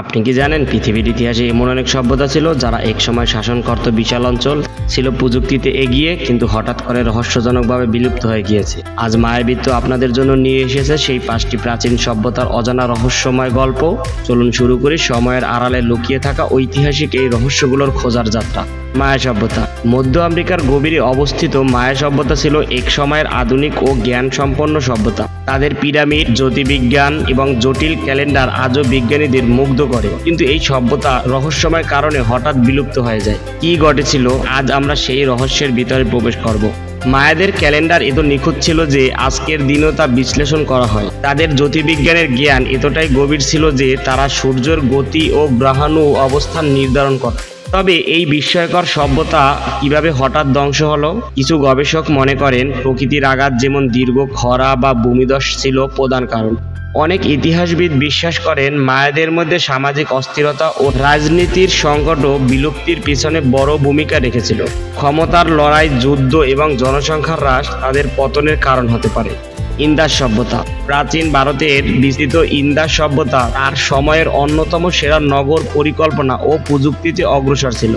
আপনি কি জানেন, পৃথিবীর ইতিহাসে এমন অনেক সভ্যতা ছিল যারা একসময় শাসন করত বিশাল অঞ্চল ছিল প্রযুক্তিতে এগিয়ে, কিন্তু হঠাৎ করে রহস্যজনকভাবে বিলুপ্ত হয়ে গিয়েছে। আজ মায়াবৃত্ত আপনাদের জন্য নিয়ে এসেছে সেই পাঁচটি প্রাচীন সভ্যতার অজানা রহস্যময় গল্প। চলুন শুরু করি সময়ের আড়ালে লুকিয়ে থাকা ঐতিহাসিক এই রহস্যগুলোর খোঁজার যাত্রা। মায়া সভ্যতা। মধ্য আমেরিকার গভীরে অবস্থিত মায়া সভ্যতা ছিল এক সময়ের আধুনিক ও জ্ঞান সম্পন্ন সভ্যতা। তাদের পিরামিড, জ্যোতির্বিজ্ঞান এবং জটিল ক্যালেন্ডার আজও বিজ্ঞানীদের মুগ্ধ করে। কিন্তু এই সভ্যতা রহস্যময় কারণে হঠাৎ বিলুপ্ত হয়ে যায়। কি ঘটেছিল? আজ আমরা সেই রহস্যের ভিতরে প্রবেশ করব। মায়াদের ক্যালেন্ডার এত নিখুঁত ছিল যে আজকের দিনও তা বিশ্লেষণ করা হয়। তাদের জ্যোতির্বিজ্ঞানের জ্ঞান এতটাই গভীর ছিল যে তারা সূর্যের গতি ও গ্রহাণু অবস্থান নির্ধারণ করে তবে এই বিস্ময়কর সভ্যতা কীভাবে হঠাৎ ধ্বংস হলো? কিছু গবেষক মনে করেন, প্রকৃতির আঘাত যেমন দীর্ঘ খরা বা ভূমিধস ছিল প্রধান কারণ। অনেক ইতিহাসবিদ বিশ্বাস করেন, মায়াদের মধ্যে সামাজিক অস্থিরতা ও রাজনীতির সংকট ও বিলুপ্তির পিছনে বড় ভূমিকা রেখেছিল। ক্ষমতার লড়াই, যুদ্ধ এবং জনসংখ্যার হ্রাস তাদের পতনের কারণ হতে পারে। ইন্দাস সভ্যতা। প্রাচীন ভারতের বিস্তৃত ইন্দাস সভ্যতা তার সময়ের অন্যতম সেরা নগর পরিকল্পনা ও প্রযুক্তিতে অগ্রসর ছিল।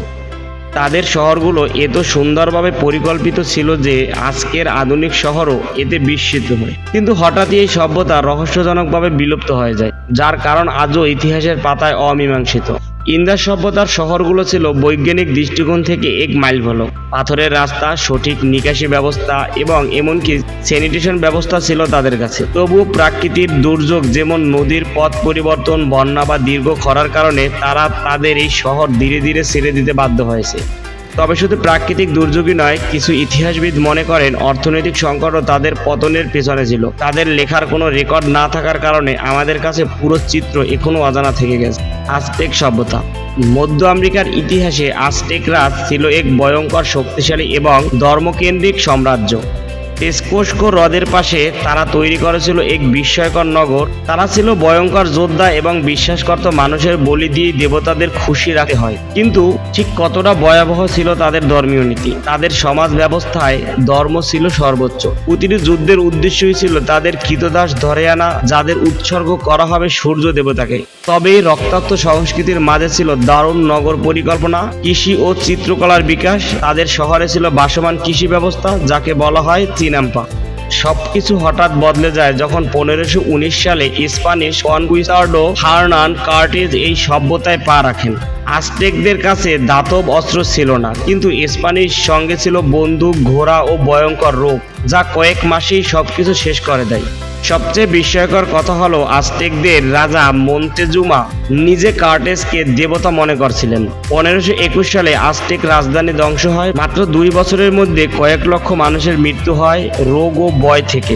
তাদের শহরগুলো এত সুন্দরভাবে পরিকল্পিত ছিল যে আজকের আধুনিক শহরও এতে বিস্মিত হয়। কিন্তু হঠাৎই এই সভ্যতা রহস্যজনকভাবে বিলুপ্ত হয়ে যায়, যার কারণ আজও ইতিহাসের পাতায় অমীমাংসিত। ইন্দাস সভ্যতার শহরগুলো ছিল বৈজ্ঞানিক দৃষ্টিকোণ থেকে এক মাইল ফলক পাথরের রাস্তা, সঠিক নিকাশি ব্যবস্থা এবং এমনকি স্যানিটেশন ব্যবস্থা ছিল তাদের কাছে। তবুও প্রাকৃতিক দুর্যোগ যেমন নদীর পথ পরিবর্তন, বন্যা বা দীর্ঘ খরার কারণে তারা তাদের এই শহর ধীরে ধীরে ছেড়ে দিতে বাধ্য হয়েছে। তবে শুধু প্রাকৃতিক দুর্যোগই নয়, কিছু ইতিহাসবিদ মনে করেন অর্থনৈতিক সংকটও তাদের পতনের পেছনে ছিল। তাদের লেখার কোনো রেকর্ড না থাকার কারণে আমাদের কাছে পুরো চিত্র এখনও অজানা থেকে গেছে। আজটেক সভ্যতা। মধ্য আমেরিকার ইতিহাসে আজটেকরা ছিল এক ভয়ঙ্কর শক্তিশালী এবং ধর্মকেন্দ্রিক সাম্রাজ্য। টেস্কোস্কো হ্রদের পাশে তারা তৈরি করেছিল এক বিস্ময়কর নগর। তারা ছিল ভয়ঙ্কর যোদ্ধা এবং বিশ্বাস করত মানুষের বলি দিয়ে দেবতাদের খুশি রাখতে হয়। কিন্তু ঠিক কতটা ভয়াবহ ছিল তাদের ধর্মীয় নীতি? তাদের সমাজ ব্যবস্থায় ধর্ম ছিল সর্বোচ্চ। প্রতিটি যুদ্ধের উদ্দেশ্যই ছিল তাদের কৃতদাস ধরে আনা, যাদের উৎসর্গ করা হবে সূর্য দেবতাকে। তবে রক্তাক্ত সংস্কৃতির মাঝে ছিল দারুণ নগর পরিকল্পনা। কৃষি ও চিত্রকলার বিকাশ তাদের শহরে ছিল বাসমান কৃষি ব্যবস্থা, যাকে বলা হয় চিনাম্পা সবকিছু হঠাৎ বদলে যায় যখন পনেরোশো সালে স্প্যানিশ কনকুইসার্ডো হার্নান কার্টিজ এই সভ্যতায় পা রাখেন। আজটেকদের কাছে দাতব অস্ত্র ছিল না, কিন্তু স্প্যানিশ সঙ্গে ছিল বন্দুক, ঘোড়া ও ভয়ঙ্কর রোগ, যা কয়েক মাসেই সবকিছু শেষ করে দেয়। সবচেয়ে বিস্ময়কর কথা হলো আজটেকদের রাজা মন্তেজুমা নিজে কার্টেসকে দেবতা মনে করছিলেন। পনেরোশো একুশ সালে আজটেক রাজধানী ধ্বংস হয়। মাত্র দুই বছরের মধ্যে কয়েক লক্ষ মানুষের মৃত্যু হয় রোগ ও বয় থেকে।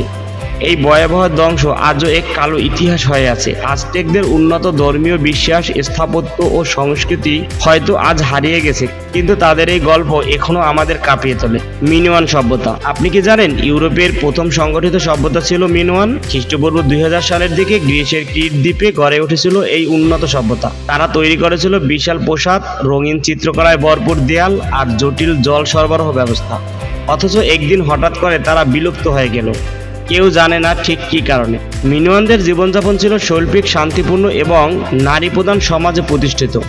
এই ভয়াবহ ধ্বংস আজও এক কালো ইতিহাস হয়ে আছে। আজটেকদের উন্নত ধর্মীয় বিশ্বাস, স্থাপত্য ও সংস্কৃতি হয়তো আজ হারিয়ে গেছে, কিন্তু তাদের এই গল্প এখনও আমাদের কাঁপিয়ে তোলে। মিনোয়ান সভ্যতা। আপনি কি জানেন ইউরোপের প্রথম সংগঠিত সভ্যতা ছিল মিনোয়ান খ্রিস্টপূর্ব দুই হাজার সালের দিকে গ্রিসের কীট দ্বীপে গড়ে উঠেছিল এই উন্নত সভ্যতা। তারা তৈরি করেছিল বিশাল পোশাক, রঙিন চিত্রকলায় ভরপুর দেয়াল আর জটিল জল সরবরাহ ব্যবস্থা। অথচ একদিন হঠাৎ করে তারা বিলুপ্ত হয়ে গেল। কেউ জানে না ঠিক কী কারণে। মিনোয়ানদের জীবনযাপন ছিল শৈল্পিক, শান্তিপূর্ণ এবং নারী প্রধান সমাজে প্রতিষ্ঠিত।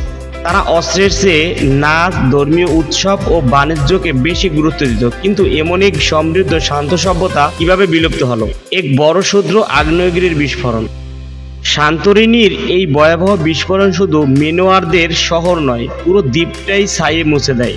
তারা অস্ত্রের চেয়ে নাচ, ধর্মীয় উৎসব ও বাণিজ্যকে বেশি গুরুত্ব দিত। কিন্তু এমন এক সমৃদ্ধ, শান্ত সভ্যতা কীভাবে বিলুপ্ত হলো? এক বড় শূদ্র আগ্নেয়গিরির বিস্ফোরণ। শান্তরিনীর এই ভয়াবহ বিস্ফোরণ শুধু মেনোয়ারদের শহর নয়, পুরো দ্বীপটাই ছাইয়ে মুছে দেয়।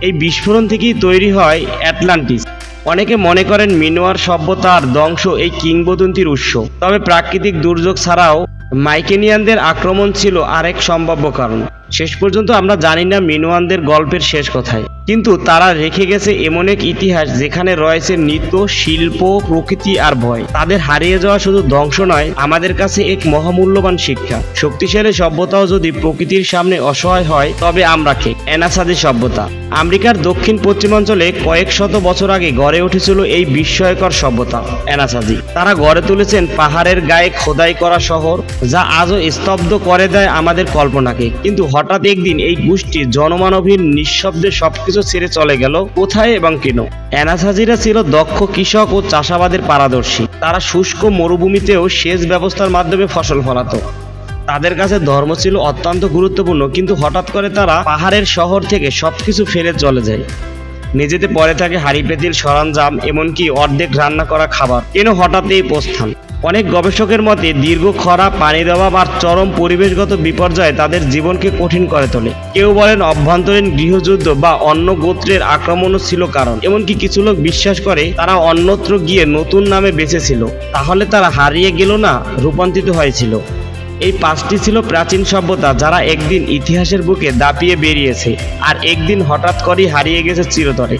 এই বিস্ফোরণ থেকেই তৈরি হয় অ্যাটলান্টিস। অনেকে মনে করেন মিনোয়ার সভ্যতার ধ্বংস এই কিংবদন্তির উৎস। তবে প্রাকৃতিক দুর্যোগ ছাড়াও মাইকেনিয়ানদের আক্রমণ ছিল আরেক সম্ভাব্য কারণ। শেষ পর্যন্ত আমরা জানি না মিনোয়ানদের গল্পের শেষ কথায়। কিন্তু তারা রেখে গেছে এমন এক ইতিহাস যেখানে রয়েছে নৃত্য, শিল্প, প্রকৃতি আর ভয়। তাদের হারিয়ে যাওয়া শুধু ধ্বংস নয়, আমাদের কাছে এক মহামূল্যবান শিক্ষা। শক্তিশালী সভ্যতাও যদি প্রকৃতির সামনে অসহায় হয়, তবে আমরা কে? এনাসাদি সভ্যতা। আমেরিকার দক্ষিণ পশ্চিমাঞ্চলে কয়েক শত বছর আগে গড়ে উঠেছিল এই বিস্ময়কর সভ্যতা, এনাসাজি। তারা গড়ে তুলেছেন পাহাড়ের গায়ে খোদাই করা শহর যা আজও স্তব্ধ করে দেয় আমাদের কল্পনাকে। কিন্তু হঠাৎ একদিন এই গোষ্ঠী জনমানবহীন নিঃশব্দে সবকিছু ছেড়ে চলে গেল কোথায় এবং কেন? অ্যানাসাজিরা ছিল দক্ষ কৃষক ও চাষাবাদের পারদর্শী। তারা শুষ্ক মরুভূমিতেও সেচ ব্যবস্থার মাধ্যমে ফসল ফলাতো। তাদের কাছে ধর্ম ছিল অত্যন্ত গুরুত্বপূর্ণ, কিন্তু হঠাৎ করে তারা পাহাড়ের শহর থেকে সবকিছু ফেলে চলে যায়। নিজেতে পরে থাকে হাড়ি পেতিল সরঞ্জাম, এমনকি অর্ধেক রান্না করা খাবার। কেন হঠাৎ এই প্রস্থান? অনেক গবেষকের মতে, দীর্ঘ খরা পানির অভাব আর চরম পরিবেশগত বিপর্যয় তাদের জীবনকে কঠিন করে তোলে। কেউ বলেন অভ্যন্তরীণ গৃহযুদ্ধ বা অন্য গোত্রের আক্রমণও ছিল কারণ। এমনকি কিছু লোক বিশ্বাস করে, তারা অন্যত্র গিয়ে নতুন নামে বেঁচেছিল। তাহলে তারা হারিয়ে গেল না, রূপান্তরিত হয়েছিল। এই পাঁচটি ছিল প্রাচীন সভ্যতা যারা একদিন ইতিহাসের বুকে দাপিয়ে বেরিয়েছে, আর একদিন হঠাৎ করেই হারিয়ে গেছে চিরতরে।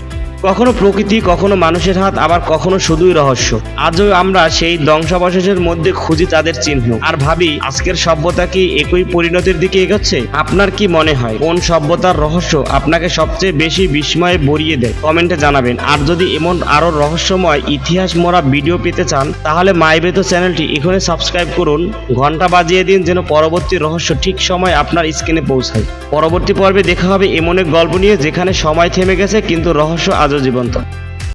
কখনো প্রকৃতি, কখনো মানুষের হাত, আবার কখনো শুধুই রহস্য। আজও আমরা সেই ধ্বংসাবশেষের মধ্যে খুঁজি তাদের চিহ্ন। আর ভাবি, আজকের সভ্যতা কি একই পরিণতির দিকে এগোচ্ছে? আপনার কি মনে হয়, কোন সভ্যতার রহস্য আপনাকে সবচেয়ে বেশি বিস্ময়ে ভরিয়ে দেয়? কমেন্টে জানাবেন। আর যদি এমন আরও রহস্যময় ইতিহাস মরা ভিডিও পেতে চান, তাহলে মাইবেতো চ্যানেলটি এখানে সাবস্ক্রাইব করুন। ঘণ্টা বাজিয়ে দিন যেন পরবর্তী রহস্য ঠিক সময় আপনার স্ক্রিনে পৌঁছায়। পরবর্তী পর্বে দেখা হবে এমন এক গল্প নিয়ে, যেখানে সময় থেমে গেছে, কিন্তু রহস্য আজও জীবন্ত।